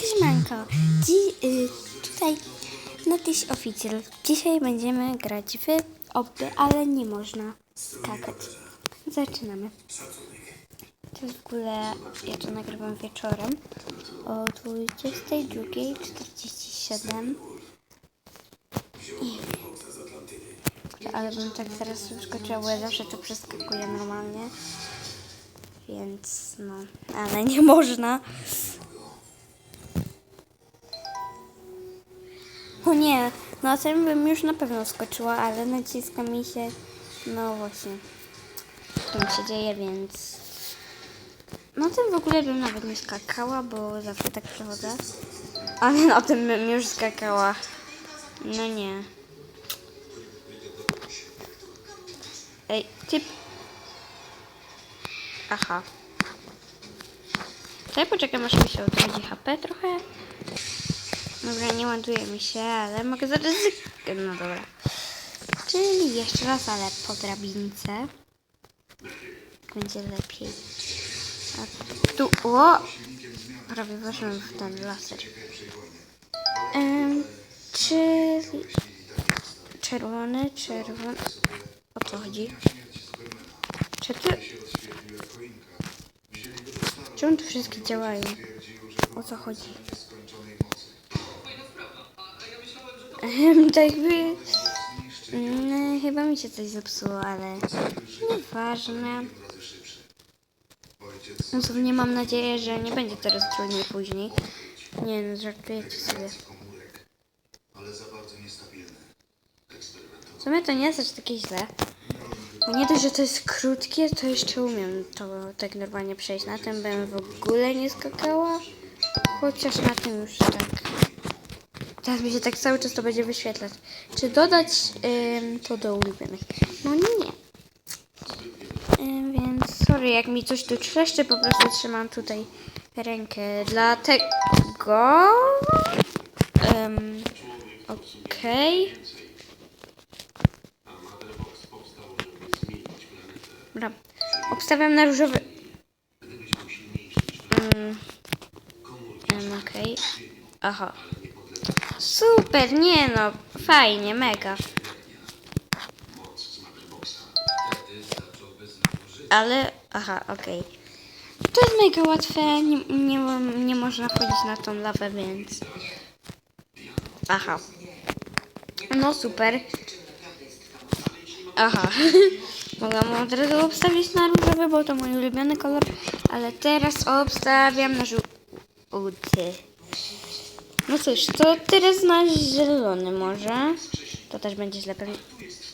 Siemanko, Dzi y, tutaj Natyś Oficjal. Dzisiaj będziemy grać w obby, ale nie można skakać. Zaczynamy. To w ogóle, ja to nagrywam wieczorem o 22.47 I- ale bym tak zaraz wyskoczyła, bo ja zawsze to przeskakuję normalnie. Więc no, ale nie można. O nie, no ten bym już na pewno skoczyła, ale naciska mi się, no właśnie, to mi się dzieje, więc... No tym w ogóle bym nawet nie skakała, bo zawsze tak przechodzę. Ale na tym bym już skakała. No nie. Ej, typ... Aha. Ja poczekam aż mi się odrodzi HP trochę. Dobra, nie ładuje mi się, ale mogę zaryzykować. No dobra. Czyli jeszcze raz, ale po drabince. Będzie lepiej. A tu, o! Prawie weszłem w ten laser. Ym, czyli... Czerwony, czerwony... O co chodzi? Czy ty... Czemu tu wszystkie działają? O co chodzi? tak jakby... Mm, chyba mi się coś zepsuło, ale nieważne. Osobnie mam nadzieję, że nie będzie teraz trudniej później. Nie no, żartujecie sobie. W sumie to nie jest aż takie źle. Bo nie dość, że to jest krótkie, to jeszcze umiem to tak normalnie przejść. Na tym bym w ogóle nie skakała. Chociaż na tym już tak. Teraz mi się tak cały czas to będzie wyświetlać. Czy dodać ym, to do ulubionych? No nie. Ym, więc sorry, jak mi coś tu trzeszczy, po prostu trzymam tutaj rękę. Dlatego... Okej. Dobra. Obstawiam na różowy... Ym, Okej. Aha. Super, nie no, fajnie, mega. Ale, aha, okej. To jest mega łatwe, nie, nie, nie można wchodzić na tą lawę, więc... Aha. No super. Aha. Mogłam od razu obstawić na różowy, bo to mój ulubiony kolor, ale teraz obstawiam na żółty. No cóż, to teraz na zielony może. To też będzie źle pewnie.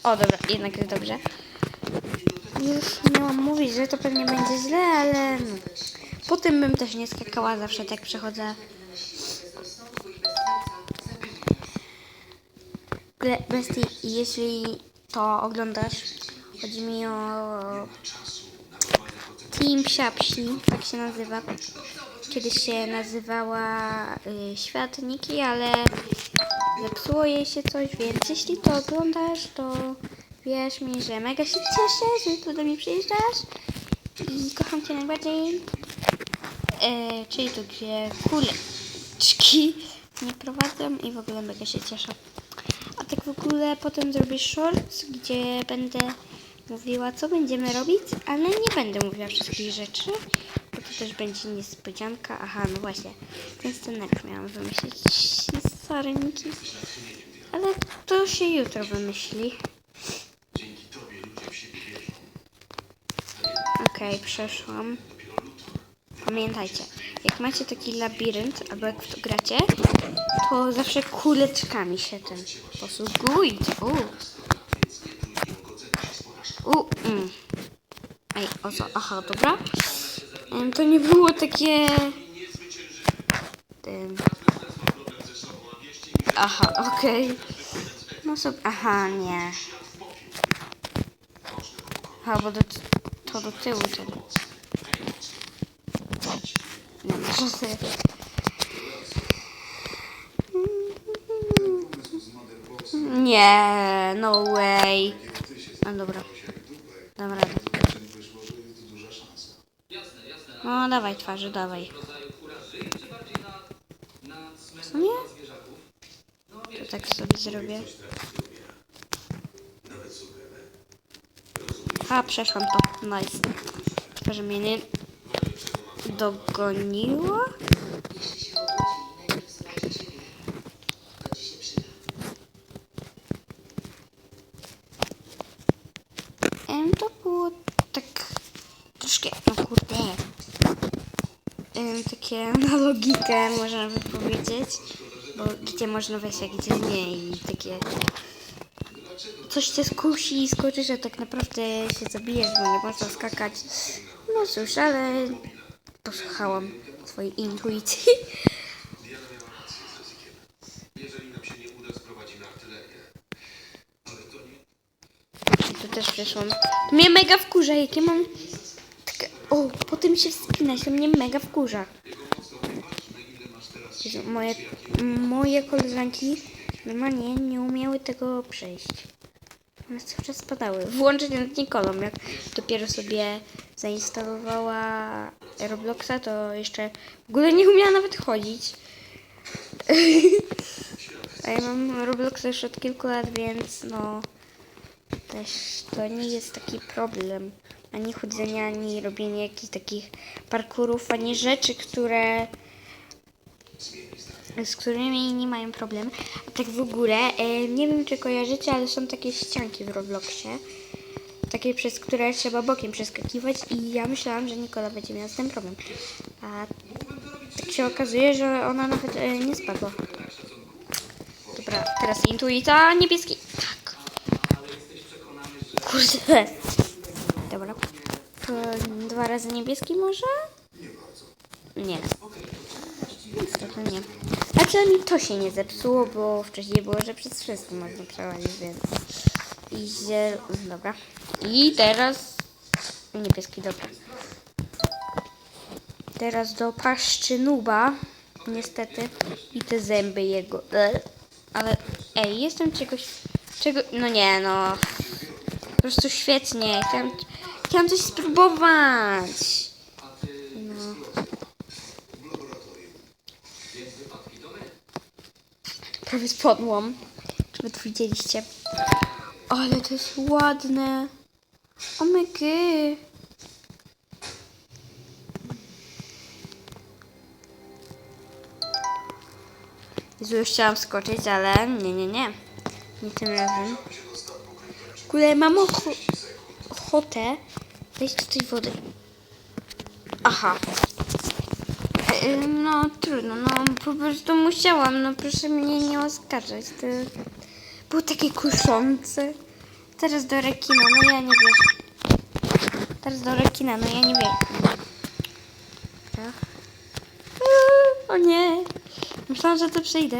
O, dobra, jednak jest dobrze. Już miałam mówić, że to pewnie będzie źle, ale no. Po tym bym też nie skakała, zawsze tak przechodzę. Bestii, jeśli to oglądasz, chodzi mi o Team Psiapsi, tak się nazywa. Kiedyś się nazywała y, Świat Niki, ale zepsuło jej się coś, więc jeśli to oglądasz, to wierz mi, że mega się cieszę, że tu do mnie przyjeżdżasz i kocham Cię najbardziej. E, czyli tu, gdzie kuleczki nie prowadzą i w ogóle mega się cieszę. A tak w ogóle potem zrobię short, gdzie będę mówiła, co będziemy robić, ale nie będę mówiła wszystkich rzeczy, też będzie niespodzianka. Aha, no właśnie, ten scenariusz miałam wymyślić. Sorry, Niki. Ale to się jutro wymyśli. Okej, przeszłam. Pamiętajcie, jak macie taki labirynt, albo jak w to gracie, to zawsze kuleczkami się tym posługujcie. U. U, mm. Ej, o co? Aha, dobra. To nie było takie... Aha, okej. No sobie... Aha, nie. Aha, bo do, to do tyłu tego. Nie, muszę sobie... Nie, no way. No dobra. Dam No dawaj twarzy, dawaj. Co sumie? To tak sobie zrobię. A, przeszłam to. Nice. Twarze mnie nie dogoniła? Takie na logikę można by powiedzieć, bo gdzie można wejść, a gdzie nie i takie coś cię skusi i skoczysz, a tak naprawdę się zabijesz, bo nie można skakać. No cóż, ale posłuchałam swojej intuicji. Tu też przeszłam. To mnie mega wkurza, jak ja mam... Takie, o, potem się wspinać, to mnie mega wkurza. Moje, moje koleżanki normalnie nie umiały tego przejść. One cały czas spadały. Włącznie nad Nikolą, jak dopiero sobie zainstalowała Robloxa, to jeszcze w ogóle nie umiała nawet chodzić. A ja mam Robloxa już od kilku lat, więc no też to nie jest taki problem. Ani chodzenia, ani robienie jakichś takich parkurów, ani rzeczy, które z którymi nie mają problemu. A tak w ogóle, e, nie wiem czy kojarzycie, ale są takie ścianki w Robloxie. Takie, przez które trzeba bokiem przeskakiwać i ja myślałam, że Nikola będzie miała z tym problem. A tak się okazuje, że ona nawet e, nie spadła. Dobra, teraz intuita niebieski. Tak. Kurde. Dobra. Dwa razy niebieski może? Nie. Niestety nie. Znaczy mi to się nie zepsuło, bo wcześniej było, że przez wszystko można przechodzić, więc... I ziel... Dobra. I teraz... Niebieski, dobra. Teraz do paszczy nuba. Niestety. I te zęby jego. E, Ale... Ej, jestem czegoś... Czego... No nie, no. Po prostu świetnie. Chciałam, chciałam coś spróbować. Prawie spadłam. Czy wy to widzieliście? Ale to jest ładne. O my god. Jezu, już chciałam skoczyć, ale nie, nie, nie. Nie tym razem. Kule, mam ocho- ochotę wejść do tej wody. Aha. E, No trudno, no po prostu musiałam, no proszę mnie nie oskarżać. To było takie kuszące. Teraz do rekina, no ja nie wierzę. Teraz do rekina, no ja nie. Eee, O nie. Myślałam, że to przejdę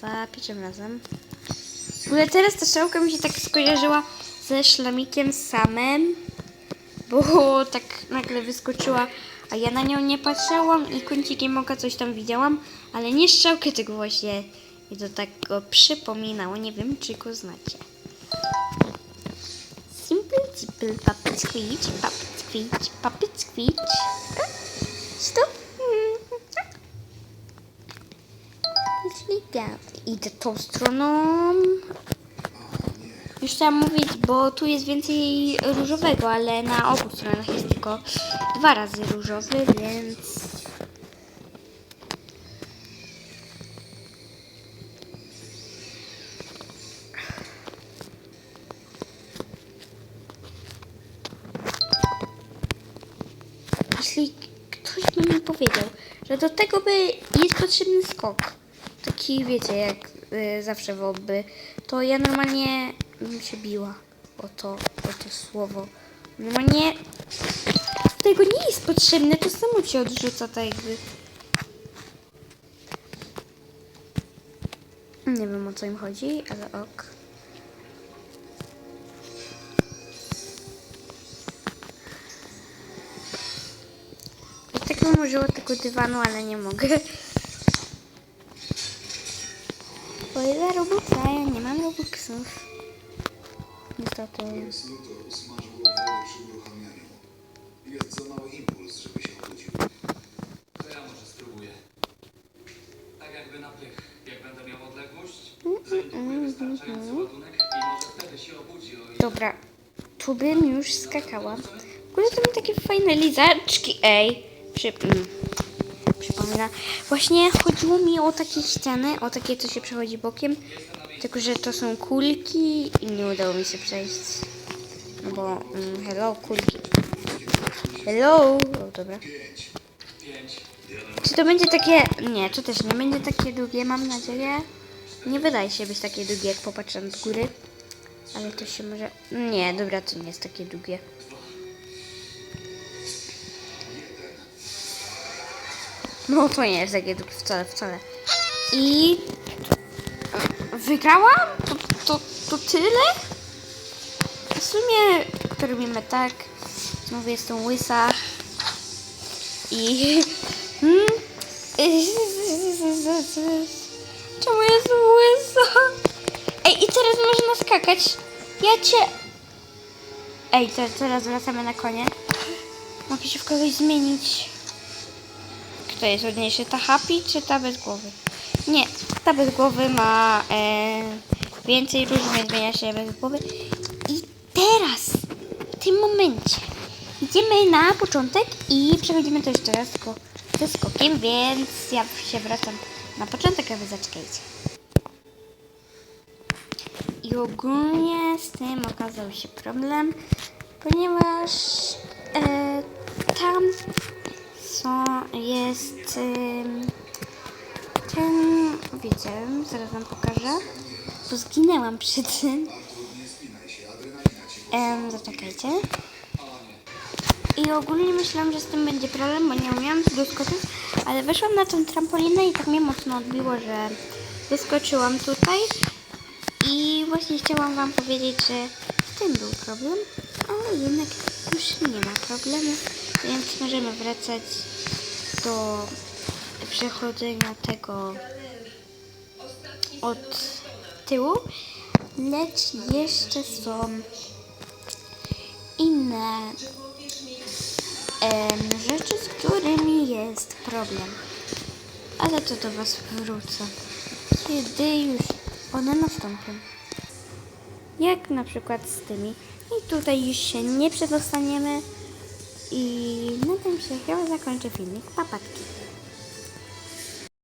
za pierwszym razem. W ogóle teraz ta strzałka mi się tak skojarzyła ze szlamikiem samym, bo tak nagle wyskoczyła, a ja na nią nie patrzyłam i kącikiem oka coś tam widziałam, ale nie strzałkę, tylko właśnie mi to tak go przypominało. Nie wiem, czy go znacie. Simple, simple, puppet squeak, puppet squeak, puppet squeak. Stop. Idę tą stroną. Już chciałam mówić, bo tu jest więcej różowego, ale na obu stronach jest tylko dwa razy różowy, więc... Jeśli ktoś by mi powiedział, że do tego by jest potrzebny skok, taki wiecie, jak y, zawsze w obby, to ja normalnie bym się biła o to, o to słowo. Normalnie tego nie jest potrzebne, to samo cię odrzuca tak jakby. Nie wiem o co im chodzi, ale ok. Ja tak bym użyła tego dywanu, ale nie mogę. Bo ile Robuxa? Ja nie mam Robuxów. Niestety. Jest za mały impuls, żeby się obudził. To ja może spróbuję. Tak jakby na pych. Jak będę miał odległość, zaindukuję wystarczający ładunek i może wtedy się obudzi, o ile... Dobra, tu bym już skakała. W ogóle to mi takie fajne lizaczki, ej. Przy, mm, przypomina. Właśnie chodziło mi o takie ściany, o takie, co się przechodzi bokiem. Tylko, że to są kulki i nie udało mi się przejść. Bo, mm, hello, kulki. Hello! O, dobra. Czy to będzie takie... Nie, to też nie będzie takie długie, mam nadzieję. Nie wydaje się być takie długie, jak popatrzę z góry. Ale to się może... Nie, dobra, to nie jest takie długie. No to nie jest takie długie wcale, wcale. I... Wygrałam? To, to, to tyle? W sumie to robimy tak. Znowu jestem łysa. I... Hmm? Czemu jest łysa? Ej, i teraz można skakać. Ja cię... Ej, to, teraz wracamy na konie. Mogę się w kogoś zmienić. Kto jest ładniejszy? Ta happy czy ta bez głowy? Nie, ta bez głowy ma e, więcej różnych, zmienia się bez głowy. I teraz, w tym momencie, idziemy na początek i przechodzimy to jeszcze raz ze skokiem, więc ja się wracam na początek, a wy zaczekajcie. I ogólnie z tym okazał się problem, ponieważ e, tam są, jest em, ten, wiecie, zaraz wam pokażę, bo zginęłam przy tym. Em, zaczekajcie. I ogólnie myślałam, że z tym będzie problem, bo nie umiałam doskoczyć, ale weszłam na tą trampolinę i tak mnie mocno odbiło, że wyskoczyłam tutaj. I właśnie chciałam wam powiedzieć, że z tym był problem, ale jednak już nie ma problemu, więc możemy wracać do przechodzenia tego od tyłu, lecz jeszcze są inne em, rzeczy, z którymi jest problem. Ale to do Was wrócę, kiedy już one nastąpią. Jak na przykład z tymi. I tutaj już się nie przedostaniemy. I na tym się chyba zakończy filmik. Papatki.